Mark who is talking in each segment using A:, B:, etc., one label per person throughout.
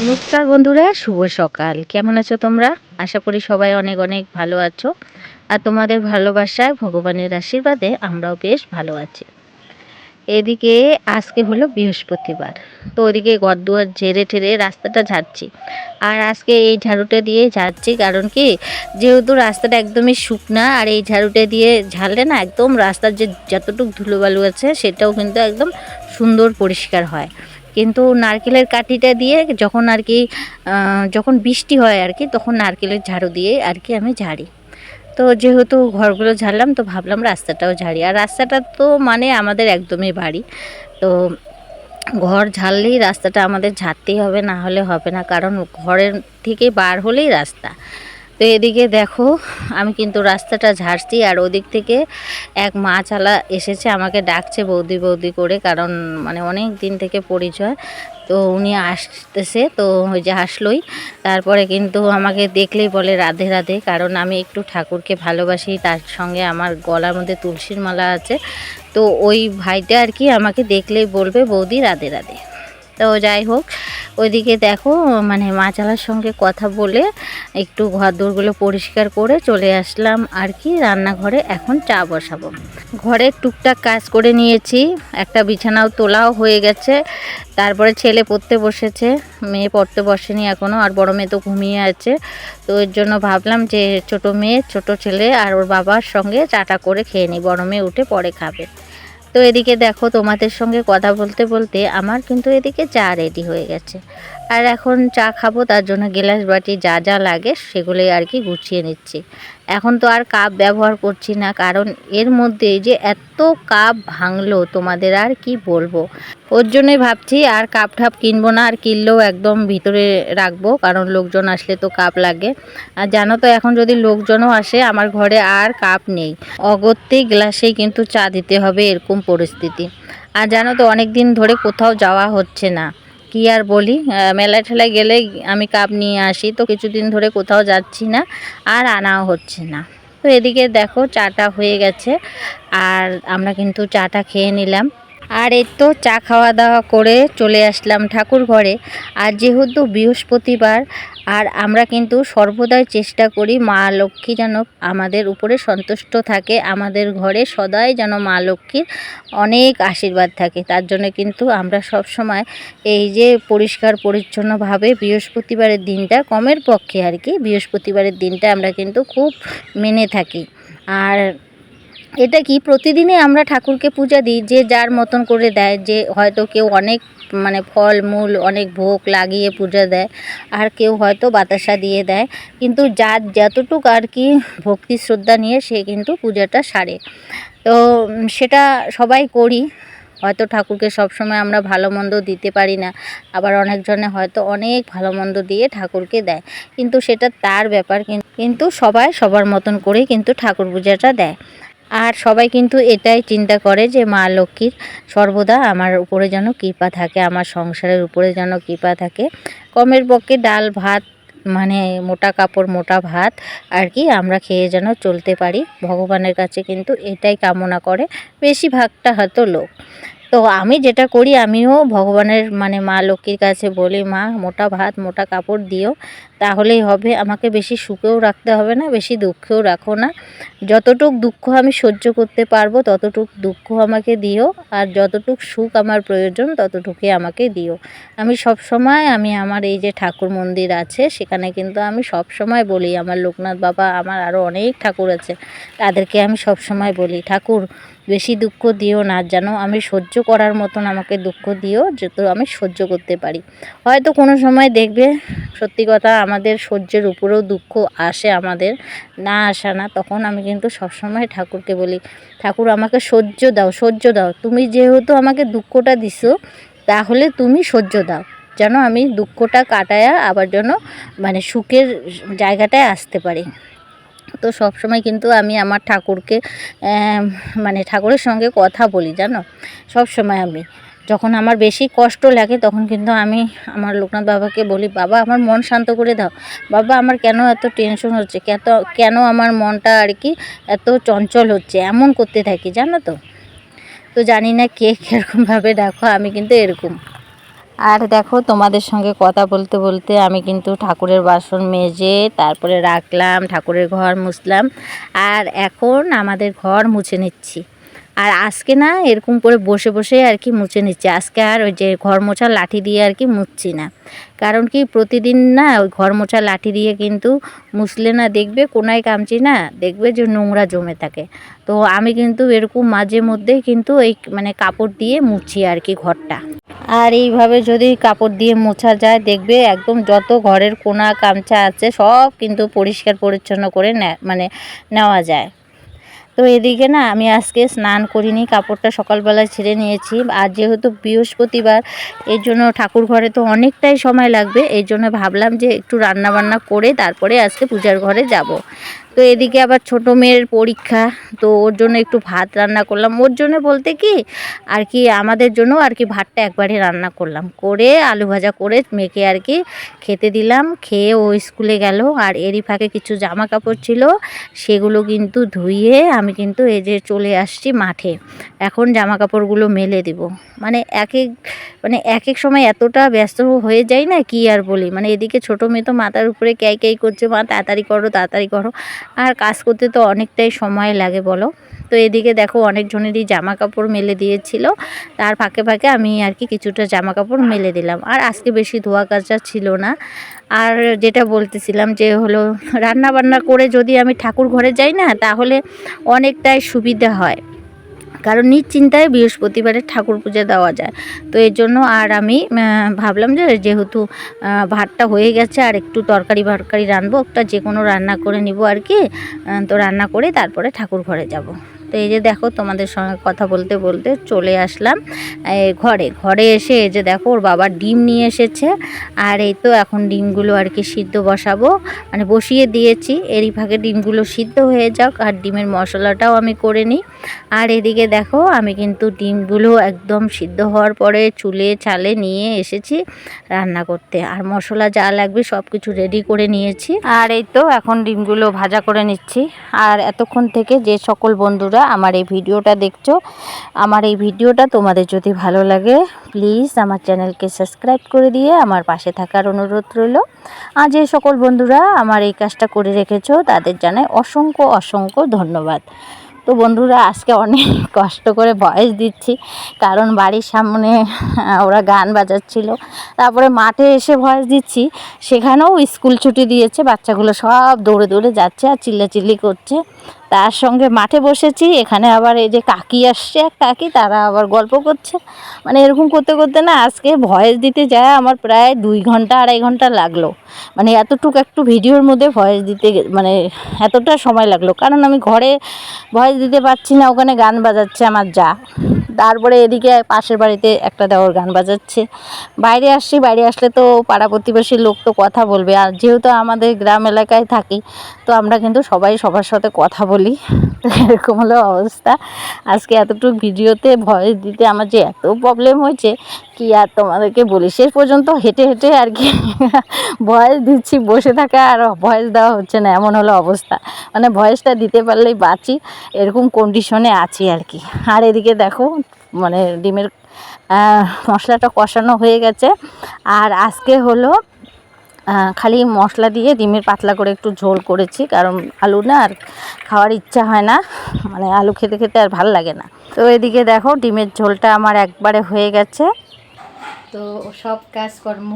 A: নমস্কার বন্ধুরা, শুভ সকাল। কেমন আছো তোমরা? আশা করি সবাই অনেক অনেক ভালো আছো। আর তোমাদের ভালোবাসায় ভগবানের আশীর্বাদে আমরাও বেশ ভালো আছি। এদিকে আজকে হলো বৃহস্পতিবার। তো ওদিকে গদুয়ার ঝেড়ে ঠেড়ে রাস্তাটা ঝাড়ছি। আর আজকে এই ঝাড়ুটা দিয়ে ঝাড়ছি কারণ কি, যেহেতু রাস্তাটা একদমই শুকনা আর এই ঝাড়ুটা দিয়ে ঝাড়লে না একদম রাস্তার যে যতটুকু ধুলোবালু আছে সেটাও কিন্তু একদম সুন্দর পরিষ্কার হয়। কিন্তু নারকেলের কাঠিটা দিয়ে যখন আর কি যখন বৃষ্টি হয় আর কি, তখন নারকেলের ঝাড়ু দিয়ে আর কি আমি ঝাড়ি। তো যেহেতু ঘরগুলো ঝাড়লাম, তো ভাবলাম রাস্তাটাও ঝাড়ি। আর রাস্তাটা তো মানে আমাদের একদমই বাড়ি। তো ঘর ঝাড়লেই রাস্তাটা আমাদের ঝাড়তেই হবে, না হলে হবে না। কারণ ঘরের থেকে বার হলেই রাস্তা। তো এদিকে দেখো, আমি কিন্তু রাস্তাটা ঝাড়ছি আর ওদিক থেকে এক মাছালা এসেছে, আমাকে ডাকছে বৌদি বৌদি করে, কারণ মানে অনেক দিন থেকে পরিচয়। তো উনি আসতেছে, তো ওই যে আসলোই। তারপরে কিন্তু আমাকে দেখলেই বলে রাধে রাধে, কারণ আমি একটু ঠাকুরকে ভালোবাসি, তার সঙ্গে আমার গলার মধ্যে তুলসীর মালা আছে। তো ওই ভাইটা আর কি আমাকে দেখলেই বলবে, বৌদি, রাধে রাধে। তো যাই হোক ওইদিকে দেখো মানে মাছালার সঙ্গে কথা বলে একটু ঘর দোরগুলো পরিষ্কার করে চলে আসলাম আর কি, রান্নাঘরে এখন চা বসাবো। ঘরে টুকটাক কাজ করে নিয়েছি, একটা বিছানাও তোলাও হয়ে গেছে, তারপরে ছেলে পড়তে বসেছে, মেয়ে পড়তে বসেনি এখনও আর বড় মেয়ে তো ঘুমিয়ে আছে, তো এর জন্য ভাবলাম যে ছোট মেয়ে, ছোট ছেলে আর ওর বাবার সঙ্গে চাটা করে খেয়ে নিই বড় মেয়ে উঠে পরে খাবে। তো এদিকে দেখো তোমাদের সঙ্গে কথা বলতে বলতে আমার কিন্তু এদিকে চা রেডি হয়ে গেছে। আর এখন চা খাব, তার জন্য গ্লাস বাটি যা যা লাগে সেগুলোই আর কি গুছিয়ে নিচ্ছি। এখন তো আর কাপ ব্যবহার করছি না, কারণ এর মধ্যে যে এত কাপ ভাঙলো, তোমাদের আর কি বলব? ওর জন্যই ভাবছি আর কাপ ঠাপ কিনবো না, আর কিনলেও একদম ভিতরে রাখব, কারণ লোকজন আসলে তো কাপ লাগে। আর জানো তো, এখন যদি লোকজনও আসে, আমার ঘরে আর কাপ নেই। অগত্যেই গ্লাসেই কিন্তু চা দিতে হবে, এরকম পরিস্থিতি। আর জানো তো অনেক দিন ধরে কোথাও যাওয়া হচ্ছে না। কি আর বলি? মেলা ঠেলায় গেলে আমি কাপ নিয়ে আসি, তো কিছুদিন ধরে কোথাও যাচ্ছি না আর আনাও হচ্ছে না। তো এদিকে দেখো চাটা হয়ে গেছে, আর আমরা কিন্তু চাটা খেয়ে নিলাম। আর এই তো চা খাওয়া দাওয়া করে চলে আসলাম ঠাকুর ঘরে। আর যেহেতু বৃহস্পতিবার, আর আমরা কিন্তু সর্বদাই চেষ্টা করি মা লক্ষ্মী যেন আমাদের উপরে সন্তুষ্ট থাকে, আমাদের ঘরে সদাই যেন মা লক্ষ্মীর অনেক আশীর্বাদ থাকে। তার জন্য কিন্তু আমরা সব সময় এই যে পরিষ্কার পরিচ্ছন্নভাবে বৃহস্পতিবারের দিনটা, কমের পক্ষে আর কি, বৃহস্পতিবারের দিনটা আমরা কিন্তু খুব মেনে থাকি। আর এটা কি প্রতিদিনই আমরা ঠাকুরকে পূজা দিই, যে যার মতন করে দেয়, যে হয়তো কেউ অনেক মানে ফল, মূল, অনেক ভোগ লাগিয়ে পূজা দেয়, আর কেউ হয়তো বাতাসা দিয়ে দেয়। কিন্তু যার যতটুকু আর কি ভক্তি শ্রদ্ধা নিয়ে সে কিন্তু পূজাটা সারে। তো সেটা সবাই করি। হয়তো ঠাকুরকে সবসময় আমরা ভালো মন্দ দিতে পারি না, আবার অনেকজনে হয়তো অনেক ভালো মন্দ দিয়ে ঠাকুরকে দেয়। কিন্তু সেটা তার ব্যাপার কিন্তু সবাই সবার মতন করেই কিন্তু ঠাকুর পূজাটা দেয়। আর সবাই কিন্তু এটাই চিন্তা করে যে মা লক্ষ্মীর সর্বদা আমার উপরে যেন কৃপা থাকে, আমার সংসারের উপরে যেন কৃপা থাকে। কমের পক্ষে ডাল, ভাত মানে মোটা কাপড়, মোটা ভাত আর কি আমরা খেয়ে যেন চলতে পারি। ভগবানের কাছে কিন্তু এটাই কামনা করে। বেশিরভাগটা হয়তো লোক। তো আমি যেটা করি, আমিও ভগবানের মানে মা লক্ষ্মীর কাছে বলি, মা, মোটা ভাত, মোটা কাপড় দিও, তাহলেই হবে। আমাকে বেশি সুখেও রাখতে হবে না, বেশি দুঃখেও রাখো না। যতটুক দুঃখ আমি সহ্য করতে পারব, ততটুক দুঃখ আমাকে দিও, আর যতটুক সুখ আমার প্রয়োজন, ততটুকুই আমাকে দিও। আমি সব সময়, আমি আমার এই যে ঠাকুর মন্দির আছে, সেখানে কিন্তু আমি সব সময় বলি, আমার লোকনাথ বাবা, আমার আরও অনেক ঠাকুর আছে, তাদেরকে আমি সব সময় বলি, ঠাকুর বেশি দুঃখ দিও না, যেন আমি সহ্য করার মতন আমাকে দুঃখ দিও যত আমি সহ্য করতে পারি। হয়তো কোনো সময় দেখবে, সত্যি কথা আমাদের সহ্যের উপরেও দুঃখ আসে আমাদের, না আসা না, তখন আমি কিন্তু সবসময় ঠাকুরকে বলি, ঠাকুর আমাকে সহ্য দাও সহ্য দাও। তুমি যেহেতু আমাকে দুঃখটা দিছো, তাহলে তুমি সহ্য দাও। যেন আমি দুঃখটা কাটায়া আবার যেন মানে সুখের জায়গাটায় আসতে পারি। তো সব সময় কিন্তু আমি আমার ঠাকুরকে মানে ঠাকুরের সঙ্গে কথা বলি, জানো? সব সময় আমি। যখন আমার বেশি কষ্ট লাগে, তখন কিন্তু আমি আমার লোকনাথ বাবাকে বলি, বাবা, আমার মন শান্ত করে দাও। বাবা, আমার কেন এত টেনশন হচ্ছে? কেন কেন আমার মনটা আর কি এত চঞ্চল হচ্ছে? এমন করতে থাকি, জানো তো? তো জানি না কে কীরকমভাবে দেখো, আমি কিন্তু এরকম। আর দেখো তোমাদের সঙ্গে কথা বলতে বলতে আমি কিন্তু ঠাকুরের বাসন মেজে তারপরে রাখলাম, ঠাকুরের ঘর মুছলাম। আর এখন আমাদের ঘর মুছে নিচ্ছি। আর আজকে না এরকম করে বসে বসে আর কি মুছে নিচ্ছি। আজকে আর ওই যে ঘর মোছা লাঠি দিয়ে আর কি মুছছি না। কারণ কি প্রতিদিন না ওই ঘর মোছা লাঠি দিয়ে কিন্তু মুছলে না দেখবে কোনায় কামচি না, দেখবে যে নোংরা জমে থাকে। তো আমি কিন্তু এরকম মাঝে মধ্যেই কিন্তু এই মানে কাপড় দিয়ে মুছি আর কি ঘরটা। আর এইভাবে যদি কাপড় দিয়ে মোছা যায়, দেখবে একদম যত ঘরের কোনা কামচা আছে সব কিন্তু পরিষ্কার পরিচ্ছন্ন করে মানে নেওয়া যায়। তো এদিকে না আমি আজকে স্নান করিনি, কাপড়টা সকালবেলা ছেড়ে নিয়েছি। আর যেহেতু বৃহস্পতিবার, এর জন্য ঠাকুর ঘরে তো অনেকটাই সময় লাগবে এই জন্য ভাবলাম যে একটু রান্না বান্না করে তারপরে আজকে পূজার ঘরে যাব। তো এদিকে আবার ছোট মেয়ের পরীক্ষা, তো ওর জন্য একটু ভাত রান্না করলাম। ওর জন্য বলতে কি, আর কি আমাদের জন্য আর কি ভাতটা একবারে রান্না করলাম। করে আলু ভাজা করে মেখে আর কি খেতে দিলাম। খেয়ে ও স্কুলে গেল, আর এরই ফাঁকে কিছু জামা কাপড় ছিল, সেগুলো কিন্তু ধুইয়ে আমি কিন্তু এই যে চলে আসছি মাঠে। এখন জামা কাপড়গুলো মেলে দিব। মানে এক এক মানে এক এক সময় এতটা ব্যস্ত হয়ে যায় না, কি আর বলি? মানে এদিকে ছোটো মেয়ে তো মাথার উপরে ক্যাই ক্যাই করছে, মা তাড়াতাড়ি করো তাড়াতাড়ি করো। আর কাজ করতে তো অনেকটাই সময় লাগে, বলো। তো এদিকে দেখো অনেকজনেরই জামা কাপড় মেলে দিয়েছিল। তার ফাঁকে ফাঁকে আমি আর কি কিছুটা জামা কাপড় মেলে দিলাম। আর আজকে বেশি ধোয়া কাচা ছিল না। আর যেটা বলতেছিলাম যে হলো রান্না বান্না করে যদি আমি ঠাকুর ঘরে যাই না, তাহলে অনেকটাই সুবিধা হয়। কারণ নিশ্চিন্তায় বৃহস্পতিবারে ঠাকুর পুজো দেওয়া যায়। তো এর জন্য আর আমি ভাবলাম যে যেহেতু ভাতটা হয়ে গেছে, আর একটু তরকারি ভরকারি রানবো একটা যে কোনো রান্না করে নিব আর কি। তো রান্না করে তারপরে ঠাকুর ঘরে যাব। তো এই যে দেখো, তোমাদের সঙ্গে কথা বলতে বলতে চলে আসলাম ঘরে। ঘরে এসে এই যে দেখো, ওর বাবা ডিম নিয়ে এসেছে, আর এই তো এখন ডিমগুলো আর কি সিদ্ধ বসাবো। মানে বসিয়ে দিয়েছি, এরই ভাগে ডিমগুলো সিদ্ধ হয়ে যাক, আর ডিমের মশলাটাও আমি করে নিই। আর এদিকে দেখো, আমি কিন্তু ডিমগুলো একদম সিদ্ধ হওয়ার পরে চুলে চালে নিয়ে এসেছি রান্না করতে। আর মশলা যা লাগবে সব কিছু রেডি করে নিয়েছি। আর এই তো এখন ডিমগুলো ভাজা করে নিচ্ছি। আর এতক্ষণ থেকে যে সকল বন্ধুরা আমার এই ভিডিওটা দেখছ, আমার এই ভিডিওটা তোমাদের যদি ভালো লাগে প্লিজ আমার চ্যানেলকে সাবস্ক্রাইব করে দিয়ে আমার পাশে থাকার অনুরোধ রইল। আর যে সকল বন্ধুরা আমার এই কাজটা করে রেখেছো, তাদের জানাই অসংখ্য অসংখ্য ধন্যবাদ। তো বন্ধুরা, আজকে অনেক কষ্ট করে ভয়েস দিচ্ছি। কারণ বাড়ির সামনে ওরা গান বাজাচ্ছিল। তারপরে মাঠে এসে ভয়েস দিচ্ছি। সেখানেও স্কুল ছুটি দিয়েছে। বাচ্চাগুলো সব দৌড়ে দৌড়ে যাচ্ছে আর চিল্লাচিল্লি করছে। তার সঙ্গে মাঠে বসেছি, এখানে আবার এই যে কাকি আসছে, এক কাকি, তারা আবার গল্প করছে। মানে এরকম করতে করতে না আজকে ভয়েস দিতে যায়, আমার প্রায় দুই ঘণ্টা, আড়াই ঘণ্টা লাগল। মানে এতটুকু একটু ভিডিওর মধ্যে ভয়েস দিতে মানে এতটা সময় লাগল। কারণ আমি ঘরে ভয়েস দিতে পারছি না, ওখানে গান বাজাচ্ছে আমার যা। তারপরে এদিকে পাশের বাড়িতে একটা দেওয়ার গান বাজাচ্ছে। বাইরে আসছি, বাইরে আসলে তো পাড়া প্রতিবেশীর লোক তো কথা বলবে। আর যেহেতু আমাদের গ্রাম এলাকায় থাকি, তো আমরা কিন্তু সবাই সবার সাথে কথা বলি। এরকম হলো অবস্থা। আজকে এতটুকু ভিডিওতে ভয়েস দিতে আমার যে এত প্রবলেম হয়েছে, কি আর তোমাদেরকে বলি? শেষ পর্যন্ত হেঁটে হেঁটে আর কি ভয়েস দিচ্ছি, বসে থাকা আর ভয়েস দেওয়া হচ্ছে না। এমন হলো অবস্থা। মানে ভয়েসটা দিতে পারলেই বাঁচি। এরকম কন্ডিশনে আছি আর কি। আর এদিকে দেখো মানে ডিমের মশলাটা কষানো হয়ে গেছে। আর আজকে হলো খালি মশলা দিয়ে ডিমের পাতলা করে একটু ঝোল করেছি, কারণ আলু না আর খাওয়ার ইচ্ছা হয় না মানে আলু খেতে খেতে আর ভালো লাগে না। তো এদিকে দেখো, ডিমের ঝোলটা আমার একবারে হয়ে গেছে। তো সব কাজকর্ম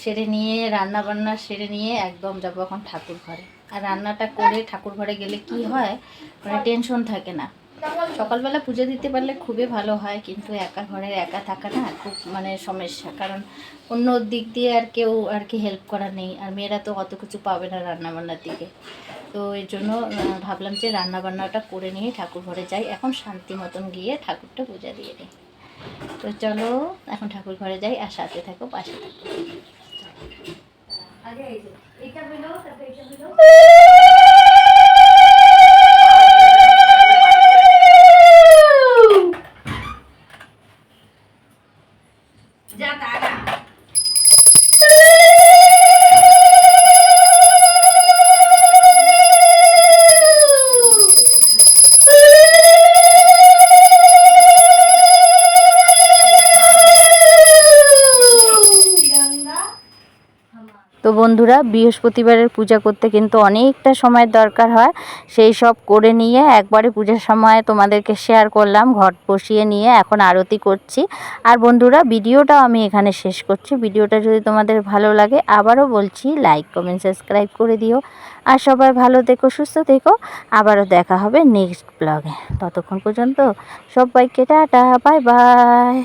A: সেরে নিয়ে রান্না বান্না সেরে নিয়ে একদম যাব এখন ঠাকুর ঘরে আর রান্নাটা করে ঠাকুর ঘরে গেলে কি হয়? মানে টেনশন থাকে না। সকালবেলা পুজো দিতে পারলে খুবই ভালো হয়, কিন্তু একা ঘরের একা থাকা না খুব মানে সমস্যা। কারণ অন্য দিক দিয়ে আর কেউ আর কি হেল্প করা নেই, আর মেয়েরা তো অত কিছু পাবে না রান্নাবান্নার দিকে। তো এর জন্য ভাবলাম যে রান্নাবান্নাটা করে নিয়ে ঠাকুর ঘরে যাই। এখন শান্তি মতন গিয়ে ঠাকুরটা পূজা দিয়ে নিই তো চলো, এখন ঠাকুর ঘরে যাই আর সাথে থাকো, পাশে থাকো। বন্ধুরা, বৃহস্পতিবারের পূজা করতে কিন্তু অনেকটা সময়ের দরকার হয়। সেই সব করে নিয়ে একবারে পূজার সময় তোমাদেরকে শেয়ার করলাম, ঘট বসিয়ে নিয়ে এখন আরতি করছি। আর বন্ধুরা ভিডিওটাও আমি এখানে শেষ করছি। ভিডিওটা যদি তোমাদের ভালো লাগে, আবারও বলছি লাইক কমেন্ট সাবস্ক্রাইব করে দিও। আর সবাই ভালো থেকো, সুস্থ থেকো। আবারও দেখা হবে নেক্সট ব্লগে ততক্ষণ পর্যন্ত সবাইকে টাটা বাই বাই